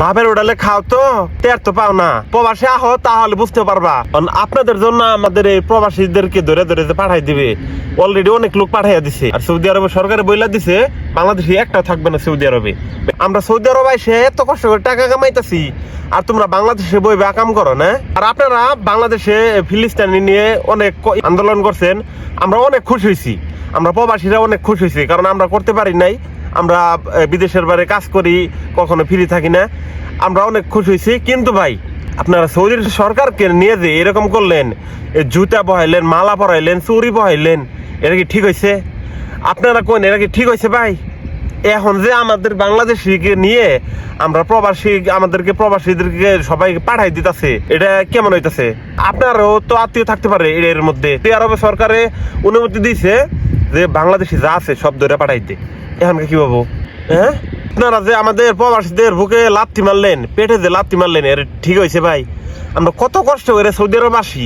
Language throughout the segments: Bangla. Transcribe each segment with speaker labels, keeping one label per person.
Speaker 1: ভাবের ওডালে খাও তো, টের তো পাও না। প্রবাসী আহো, তাহলে বুঝতে পারবা। আপনাদের জন্য আমাদের এই প্রবাসীদেরকে ধরে ধরে যে পাঠাই দিবে অলরেডি অনেক লোক পাঠাইয়া দিছে। আর সৌদি আরবে সরকারে বইলা দিছে, বাংলাদেশে একটা থাকবে না সৌদি আরবে। আমরা সৌদি আরব আইসে এত কষ্ট করে টাকা কামাইতাছি, আর তোমরা বাংলাদেশে বই কাম করো, না? আর আপনারা বাংলাদেশে ফিলিস্তিনি নিয়ে অনেক আন্দোলন করছেন, আমরা অনেক খুশি হয়েছি আমরা প্রবাসীরা অনেক খুশি হয়েছি কারণ আমরা করতে পারি নাই। আমরা বিদেশের বাইরে কাজ করি, কখনো ফ্রি থাকি না। আমরা অনেক খুশি হয়েছি, কিন্তু ভাই, আপনারা সৌদির সরকারকে নিয়ে যে এরকম করলেন জুতা বহাইলেন, মালা পরাইলেন চুরি বহাইলেন এটা কি ঠিক হয়েছে? আপনারা কোন এটা কি ঠিক হয়েছে ভাই? এখন যে আমাদের বাংলাদেশিকে নিয়ে আমরা প্রবাসী, আমাদেরকে প্রবাসীদেরকে সবাই পাঠাই দিতেছে, এটা কেমন হইতাছে? আপনারও তো আত্মীয় থাকতে পারে এর- মধ্যে। আরবে সরকারে অনুমতি দিয়েছে যে বাংলাদেশি যা আছে সব ধরে পাঠাইতে এখন কি পাবো হ্যাঁ? আপনারা যে আমাদের প্রবাসীদের বুকে লাত্তি মারলেন, পেটে যে লাত্তি মারলেন, এর ঠিক হয়েছে ভাই। আমরা কত কষ্ট করে সৌদি আরব আসি।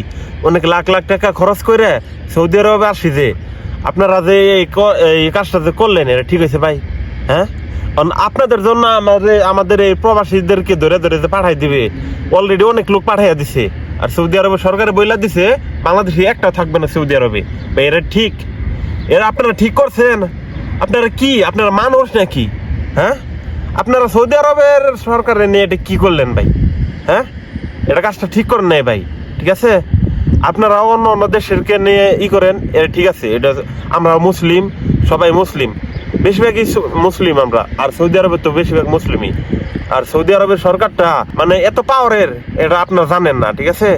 Speaker 1: অনেক লাখ লাখ টাকা খরচ করে সৌদি আরবে আসি যে। আপনারা যে এই কাজটা যে করলেন এটা ঠিক হয়েছে ভাই। হ্যাঁ? আপনাদের জন্য আমাদের আমাদের এই প্রবাসীদেরকে ধরে ধরে যে পাঠাই দিবে। অলরেডি অনেক লোক পাঠাইয়া দিছে। আর সৌদি আরবে সরকারে বইলা দিছে, বাংলাদেশে একটা থাকবে না সৌদি আরবে। ভাই এটা ঠিক। এরা আপনারা ঠিক করছেন? আপনারা কি? আপনারা মানুষ নাকি? হ্যাঁ? আপনারা সৌদি আরবের সরকারের নিয়ে এটা কি করলেন ভাই? হ্যাঁ? এটা কাজটা ঠিক করেন নাই ভাই, ঠিক আছে? আপনারা অন্য অন্য দেশেরকে নিয়ে ই করেন এটা ঠিক আছে, এটা আমরা মুসলিম, সবাই মুসলিম। বেশিরভাগই মুসলিম আমরা, আর সৌদি আরবে তো বেশিরভাগ মুসলিমই। আর সৌদি আরবের সরকারটা মানে এত পাওয়ারের এটা আপনারা জানেন না, ঠিক আছে?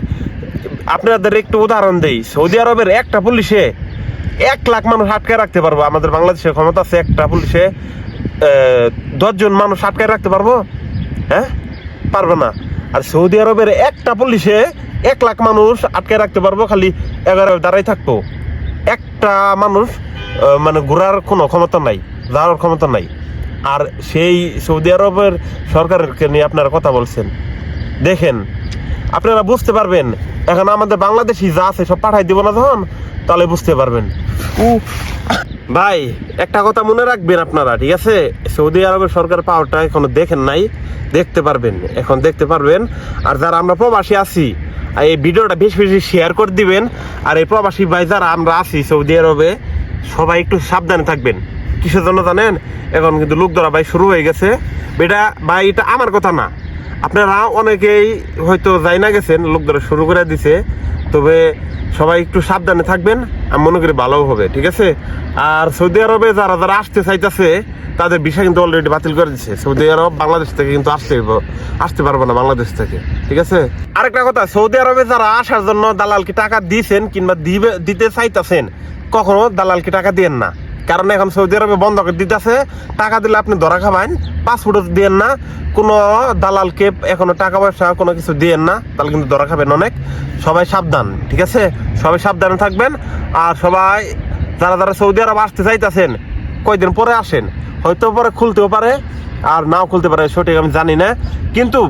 Speaker 1: আপনাদের একটু উদাহরণ দেই, সৌদি আরবের একটা পুলিশে এক লাখ মানুষ আটকায় রাখতে পারব। আমাদের বাংলাদেশের ক্ষমতা আছে একটা পুলিশে দশজন মানুষ আটকায় রাখতে পারব? হ্যাঁ? পারবে না। আর সৌদি আরবের একটা পুলিশে এক লাখ মানুষ আটকে রাখতে পারব, খালি এগারো দাঁড়াই থাকব। একটা মানুষ মানে ঘোরার কোনো ক্ষমতা নাই, যাওয়ার ক্ষমতা নাই। আর সেই সৌদি আরবের সরকারকে নিয়ে আপনারা কথা বলছেন। দেখেন, আপনারা বুঝতে পারবেন, এখন আমাদের বাংলাদেশি যা আছে সব পাঠাই দিব না যখন, তাহলে বুঝতে পারবেন। ভাই, একটা কথা মনে রাখবেন আপনারা, ঠিক আছে? সৌদি আরবের সরকার পাওয়ারটা এখনও দেখেন নাই, দেখতে পারবেন, এখন দেখতে পারবেন। আর যারা আমরা প্রবাসী আছি আর এই ভিডিওটা বেশি বেশি শেয়ার করে দিবেন। আর এই প্রবাসী ভাই যারা আমরা আছি সৌদি আরবে, সবাই একটু সাবধানে থাকবেন। কিসের জন্য জানেন? এখন কিন্তু লোক ধরা ভাই শুরু হয়ে গেছে। বেটা, ভাই, এটা আমার কথা না। আপনারা অনেকেই হয়তো যাই না গেছেন লোক ধরা শুরু করে দিছে। তবে সবাই একটু সাবধানে থাকবেন, আমি মনে করি ভালো হবে, ঠিক আছে? আর সৌদি আরবে যারা যারা আসতে চাইতেছে, তাদের বিষয় কিন্তু অলরেডি বাতিল করে দিচ্ছে সৌদি আরব বাংলাদেশ থেকে কিন্তু আসতে আসতে পারবে না বাংলাদেশ থেকে, ঠিক আছে? আরেকটা কথা, সৌদি আরবে যারা আসার জন্য দালালকে টাকা দিয়েছেন কিংবা দিবে, দিতে চাইতেছেন, কখনো দালালকে টাকা দিয়েন না। কারণ এখন সৌদি আরবে বন্ধ করে দিতেছে। টাকা দিলে আপনি ধরা খাবেন পাসপোর্ট দিয়েন না, কোনো দালালকে এখনও টাকা পয়সা কোনো কিছু দিয়েন না, তাহলে কিন্তু ধরা খাবেন অনেক। সবাই সাবধান, ঠিক আছে? সবাই সাবধানে থাকবেন। আর সবাই, যারা যারা সৌদি আরব আসতে চাইতেছেন, কয়দিন পরে আসেন? হয়তো পরে খুলতেও পারে। আর নাও খুলতে পারে, সঠিক আমি জানি না। কিন্তু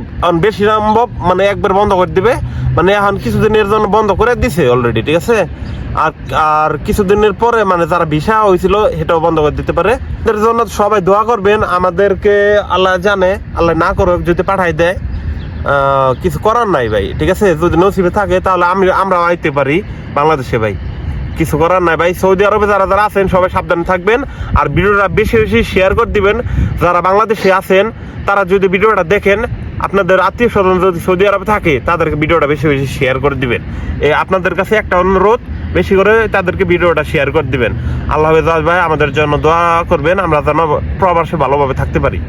Speaker 1: বেশি সম্ভব মানে একবার বন্ধ করে দিবে। মানে এখন কিছুদিনের জন্য বন্ধ করে দিছে অলরেডি ঠিক আছে? আর আর কিছুদিনের পরে মানে যারা ভিসা হয়েছিল, সেটাও বন্ধ করে দিতে পারে। এদের জন্য সবাই দোয়া করবেন, আমাদেরকে আল্লাহ জানে, আল্লাহ না করো যদি পাঠাই দেয় কিছু করার নাই ভাই, ঠিক আছে? যদি নসিবে থাকে, তাহলে আমি, আমরাও আইতে পারি বাংলাদেশে ভাই। কিছু করার নাই ভাই। সৌদি আরবে যারা যারা আছেন, সবাই সাবধানে থাকবেন। আর ভিডিওটা বেশি বেশি শেয়ার করে দিবেন। যারা বাংলাদেশে আছেন, তারা যদি ভিডিওটা দেখেন, আপনাদের আত্মীয় স্বজন যদি সৌদি আরবে থাকে, তাদেরকে ভিডিওটা বেশি বেশি শেয়ার করে দিবেন। এ, আপনাদের কাছে একটা অনুরোধ, বেশি করে তাদেরকে ভিডিওটা শেয়ার করে দিবেন। আল্লাহ ভাই, আমাদের জন্য দোয়া করবেন। আমরা যেন প্রবাসে ভালোভাবে থাকতে পারি।